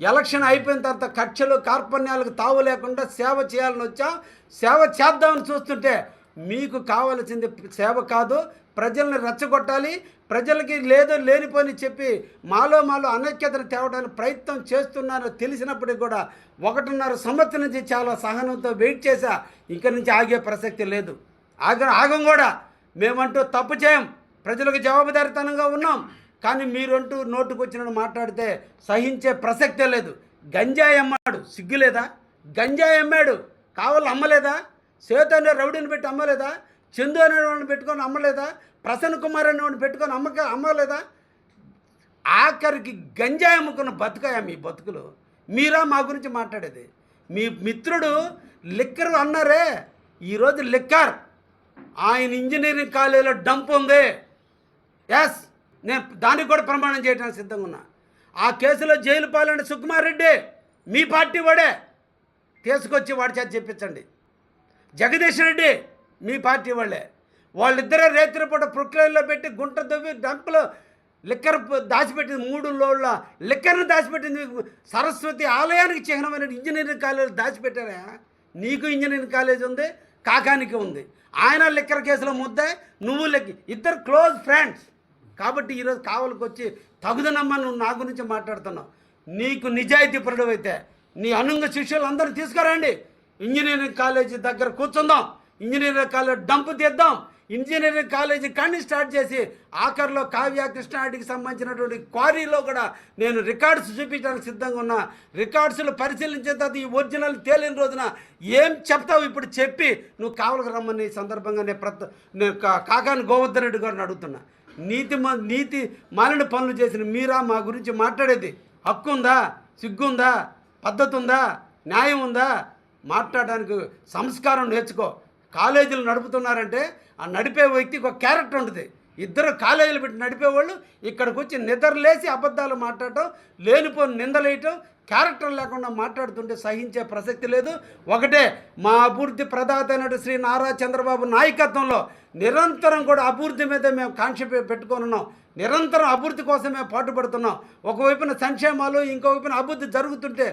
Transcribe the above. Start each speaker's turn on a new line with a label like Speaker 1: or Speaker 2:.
Speaker 1: Election అయిపోయిన తర్వాత కక్షలు కార్పణ్యాలకు తావు లేకుండా సేవ చేయాలని వచ్చా? సేవ చేద్దామని చూస్తుంటే మీకు కావలసింది సేవ కాదు ప్రజల్ని రెచ్చగొట్టాలి ప్రజలకి లేదో లేనిపోని చెప్పి మాలో మాలో అనైక్యతను తేవడానికి ప్రయత్నం చేస్తున్నారో తెలిసినప్పటికీ కూడా ఒకటిన్నర సంవత్సరం నుంచి చాలా సహనంతో వెయిట్ చేశా. ఇక నుంచి ఆగే ప్రసక్తి లేదు. ఆగ ఆగం కూడా. మేమంటూ తప్పు చేయం. ప్రజలకు జవాబుదారితనంగా ఉన్నాం. కానీ మీరంటూ నోటుకు వచ్చినట్టు మాట్లాడితే సహించే ప్రసక్తే లేదు. గంజాయి అమ్మాడు. సిగ్గులేదా గంజాయి అమ్మాడు. కావాలి అమ్మలేదా? సేతు అనే రౌడీని పెట్టి అమ్మలేదా? చందు అనేవాడిని పెట్టుకొని అమ్మలేదా? ప్రసన్న కుమార్ అనేవాడిని పెట్టుకొని అమ్మక అమ్మలేదా? ఆఖరికి గంజాయి అమ్ముకున్న బతుకాయా మీ బతుకులు. మీరా మా గురించి మాట్లాడేది. మీ మిత్రుడు లిక్కర్ అన్నారే. ఈరోజు లిక్కర్. ఆయన ఇంజనీరింగ్ కాలేజీలో డంప్ ఉంది. ఎస్. నేను దానికి కూడా ప్రమాణం చేయడానికి సిద్ధంగా ఉన్నా. ఆ కేసులో జైలు పాలైన సుకుమార్ రెడ్డి మీ పార్టీ వాడే. తీసుకొచ్చి వాడి చేత చెప్పించండి. జగదీష్ రెడ్డి మీ పార్టీ వాళ్ళే. వాళ్ళిద్దరే రేత్రిపూట ప్రొక్లైన్లో పెట్టి గుంట దొవ్వి డంపులో లిక్కర్ దాచిపెట్టింది. మూడు లోళ్ళ లిక్కర్ని దాచిపెట్టింది. సరస్వతి ఆలయానికి చిహ్నమైన ఇంజనీరింగ్ కాలేజ్ దాచిపెట్టారా? నీకు ఇంజనీరింగ్ కాలేజ్ ఉంది కాకానికి ఉంది. ఆయన లిక్కర్ కేసులో ముద్ద నువ్వు లెక్క ఇద్దరు క్లోజ్ ఫ్రెండ్స్. కాబట్టి ఈరోజు కావలికి వచ్చి తగుదనమ్మ నువ్వు నా గురించి మాట్లాడుతున్నావు. నీకు నిజాయితీ పరుడవైతే నీ అనుంగ శిష్యులు అందరూ తీసుకురండి. ఇంజనీరింగ్ కాలేజీ దగ్గర కూర్చుందాం. ఇంజనీరింగ్ కాలేజ్ డంప్ తీద్దాం. ఇంజనీరింగ్ కాలేజీ కానీ స్టార్ట్ చేసి ఆఖరిలో కావ్య కృష్ణాడికి సంబంధించినటువంటి క్వారీలో కూడా నేను రికార్డ్స్ చూపించడానికి సిద్ధంగా ఉన్నా. రికార్డ్స్లు పరిశీలించిన తర్వాత ఈ ఒరిజినల్ తేలిన రోజున ఏం చెప్తావు ఇప్పుడు చెప్పి నువ్వు కావలకు రమ్మని సందర్భంగా నేను ప్రత నేను కా- కాకాని గోవర్ధన్ రెడ్డి గారిని అడుగుతున్నా. నీతి నీతి మాలిన పనులు చేసిన మీరా మా గురించి మాట్లాడేది. హక్కు ఉందా సిగ్గుందా? పద్ధతి ఉందా న్యాయం ఉందా మాట్లాడడానికి సంస్కారం నేర్చుకో. కాలేజీలు నడుపుతున్నారంటే ఆ నడిపే వ్యక్తికి ఒక క్యారెక్టర్ ఉంటుంది. ఇద్దరు కాలేజీలు పెట్టి నడిపేవాళ్ళు ఇక్కడికి వచ్చి నిద్రలేసి అబద్ధాలు మాట్లాడటం లేనిపోని నిందలేయటం క్యారెక్టర్ లేకుండా మాట్లాడుతుంటే సహించే ప్రసక్తి లేదు. ఒకటే మా అభివృద్ధి ప్రదాత అయినటు శ్రీ నారా చంద్రబాబు నాయకత్వంలో నిరంతరం కూడా అభివృద్ధి మీద మేము కాంక్ష పె- పెట్టుకొని ఉన్నాం. నిరంతరం అభివృద్ధి కోసమే పాటుపడుతున్నాం. ఒకవైపున సంక్షేమాలు ఇంకోవైపున అభివృద్ధి జరుగుతుంటే